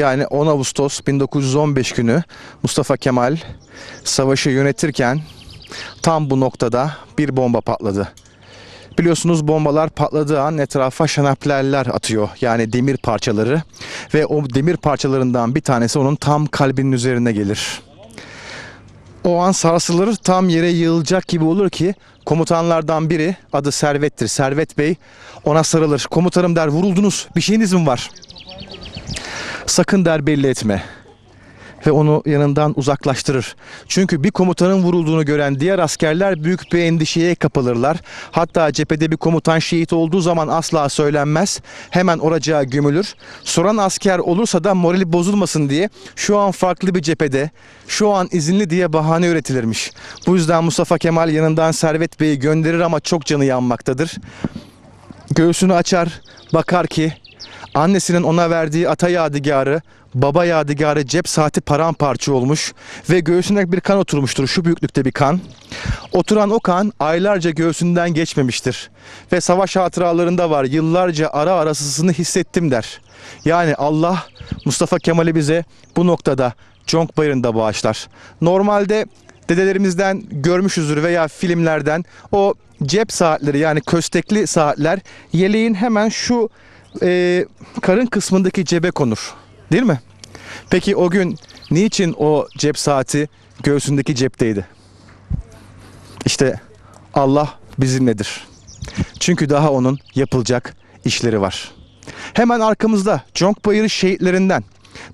yani 10 Ağustos 1915 günü Mustafa Kemal savaşı yönetirken tam bu noktada bir bomba patladı. Biliyorsunuz bombalar patladığı an etrafa şanaplerler atıyor. Yani demir parçaları ve o demir parçalarından bir tanesi onun tam kalbinin üzerine gelir. O an sarsılır tam yere yığılacak gibi olur ki komutanlardan biri adı Servet'tir. Servet Bey ona sarılır. Komutanım der vuruldunuz bir şeyiniz mi var? Sakın der belli etme ve onu yanından uzaklaştırır. Çünkü bir komutanın vurulduğunu gören diğer askerler büyük bir endişeye kapılırlar. Hatta cephede bir komutan şehit olduğu zaman asla söylenmez. Hemen oracağa gömülür. Soran asker olursa da morali bozulmasın diye şu an farklı bir cephede, şu an izinli diye bahane üretilirmiş. Bu yüzden Mustafa Kemal yanından Servet Bey'i gönderir ama çok canı yanmaktadır. Göğsünü açar, bakar ki annesinin ona verdiği ata yadigarı, baba yadigarı cep saati paramparça olmuş ve göğsüne bir kan oturmuştur. Şu büyüklükte bir kan. Oturan o kan aylarca göğsünden geçmemiştir. Ve savaş hatıralarında var. Yıllarca ara arasısını hissettim der. Yani Allah Mustafa Kemal'i bize bu noktada Conk Bayırı'nda bağışlar. Normalde dedelerimizden görmüşüzdür veya filmlerden o cep saatleri yani köstekli saatler yeleğin hemen şu e, karın kısmındaki cebe konur. Değil mi? Peki o gün niçin o cep saati göğsündeki cepteydi? İşte Allah bizimledir. Çünkü daha onun yapılacak işleri var. Hemen arkamızda Conk Bayırı şehitlerinden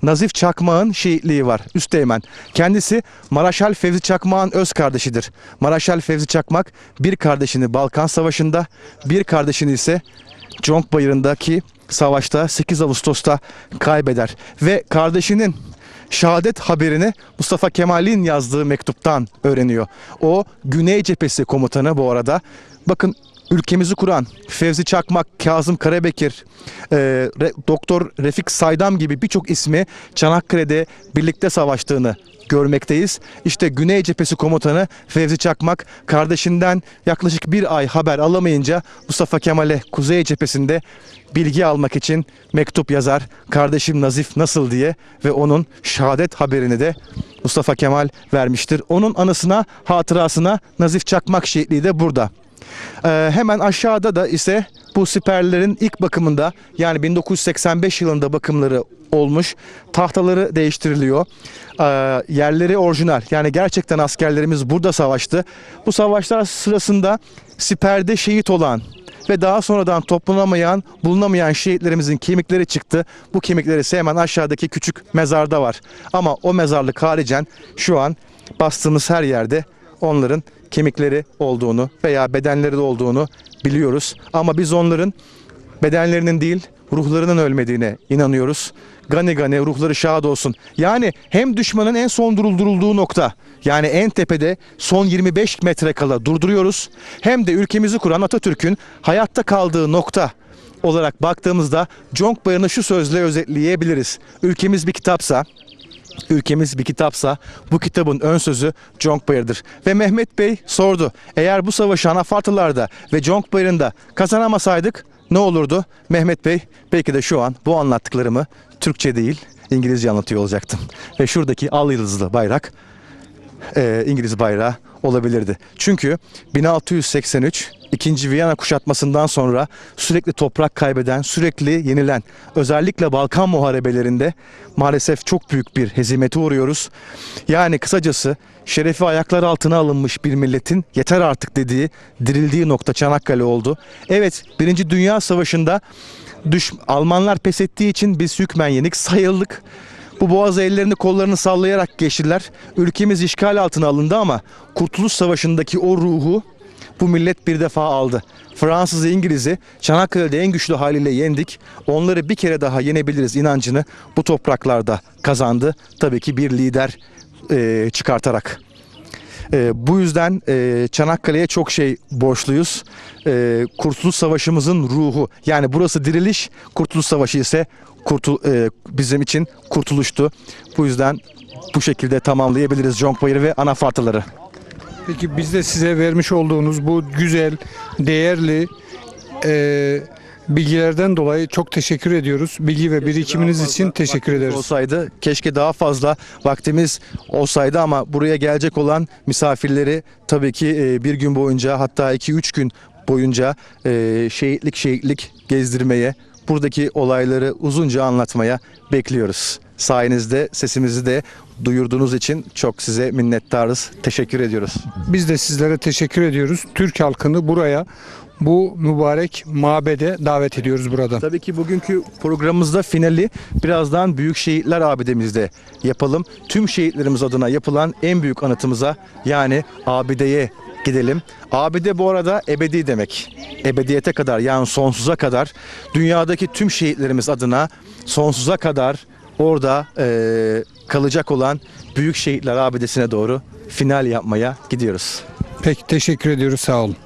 Nazif Çakmağ'ın şehitliği var. Üsteğmen. Kendisi Maraşal Fevzi Çakmağ'ın öz kardeşidir. Maraşal Fevzi Çakmak bir kardeşini Balkan Savaşı'nda, bir kardeşini ise Conk Bayırı'ndaki savaşta 8 Ağustos'ta kaybeder. Ve kardeşinin şehadet haberini Mustafa Kemal'in yazdığı mektuptan öğreniyor. O Güney Cephesi komutanı bu arada. Bakın ülkemizi kuran Fevzi Çakmak, Kazım Karabekir, e, Re- Doktor Refik Saydam gibi birçok ismi Çanakkale'de birlikte savaştığını görmekteyiz. İşte Güney Cephesi komutanı Fevzi Çakmak kardeşinden yaklaşık bir ay haber alamayınca Mustafa Kemal'e Kuzey Cephesi'nde bilgi almak için mektup yazar. Kardeşim Nazif nasıl diye ve onun şehadet haberini de Mustafa Kemal vermiştir. Onun anısına, hatırasına Nazif Çakmak şehitliği de burada. Ee, hemen aşağıda da ise bu siperlerin ilk bakımında yani 1985 yılında bakımları olmuş. Tahtaları değiştiriliyor. Ee, yerleri orijinal. Yani gerçekten askerlerimiz burada savaştı. Bu savaşlar sırasında siperde şehit olan ve daha sonradan toplanamayan, bulunamayan şehitlerimizin kemikleri çıktı. Bu kemikleri ise hemen aşağıdaki küçük mezarda var. Ama o mezarlık haricen şu an bastığımız her yerde onların kemikleri olduğunu veya bedenleri de olduğunu biliyoruz. Ama biz onların bedenlerinin değil ruhlarının ölmediğine inanıyoruz. Gani gani ruhları şad olsun. Yani hem düşmanın en son durdurulduğu nokta yani en tepede son 25 metre kala durduruyoruz. Hem de ülkemizi kuran Atatürk'ün hayatta kaldığı nokta olarak baktığımızda Conk Bayırı'nı şu sözle özetleyebiliriz. Ülkemiz bir kitapsa, ülkemiz bir kitapsa bu kitabın ön sözü Conk Bayır'dır. Ve Mehmet Bey sordu. Eğer bu savaşı Anafartılar'da ve Conk Bayırı'nda kazanamasaydık ne olurdu? Mehmet Bey belki de şu an bu anlattıklarımı Türkçe değil İngilizce anlatıyor olacaktım. Ve şuradaki al yıldızlı bayrak e, İngiliz bayrağı olabilirdi. Çünkü 1683 İkinci Viyana kuşatmasından sonra sürekli toprak kaybeden, sürekli yenilen, özellikle Balkan muharebelerinde maalesef çok büyük bir hezimete uğruyoruz. Yani kısacası şerefi ayaklar altına alınmış bir milletin yeter artık dediği, dirildiği nokta Çanakkale oldu. Evet, Birinci Dünya Savaşı'nda düş, Almanlar pes ettiği için biz hükmen yenik sayıldık. Bu boğaz ellerini kollarını sallayarak geçtiler. Ülkemiz işgal altına alındı ama Kurtuluş Savaşı'ndaki o ruhu bu millet bir defa aldı. Fransız'ı İngiliz'i Çanakkale'de en güçlü haliyle yendik. Onları bir kere daha yenebiliriz inancını bu topraklarda kazandı. Tabii ki bir lider eee, çıkartarak. Eee, bu yüzden eee, Çanakkale'ye çok şey borçluyuz. Eee, Kurtuluş Savaşı'mızın ruhu. Yani burası diriliş, Kurtuluş Savaşı ise kurtul, eee, bizim için kurtuluştu. Bu yüzden bu şekilde tamamlayabiliriz Conk Bayırı ve anafartaları. Peki biz de size vermiş olduğunuz bu güzel, değerli e, Bilgilerden dolayı çok teşekkür ediyoruz. Bilgi ve birikiminiz için teşekkür ederiz. Olsaydı keşke daha fazla vaktimiz olsaydı ama buraya gelecek olan misafirleri tabii ki e, bir gün boyunca hatta iki üç gün boyunca e, şehitlik şehitlik gezdirmeye buradaki olayları uzunca anlatmaya bekliyoruz. Sayenizde sesimizi de duyurduğunuz için çok size minnettarız. Teşekkür ediyoruz. Biz de sizlere teşekkür ediyoruz. Türk halkını buraya bu mübarek mabede davet ediyoruz burada. Tabii ki bugünkü programımızda finali birazdan Büyük Şehitler Abidemizde yapalım. Tüm şehitlerimiz adına yapılan en büyük anıtımıza yani abideye gidelim. Abide bu arada ebedi demek. Ebediyete kadar yani sonsuza kadar dünyadaki tüm şehitlerimiz adına sonsuza kadar orada eee, kalacak olan Büyük Şehitler Abidesi'ne doğru final yapmaya gidiyoruz. Peki teşekkür ediyoruz. Sağ olun.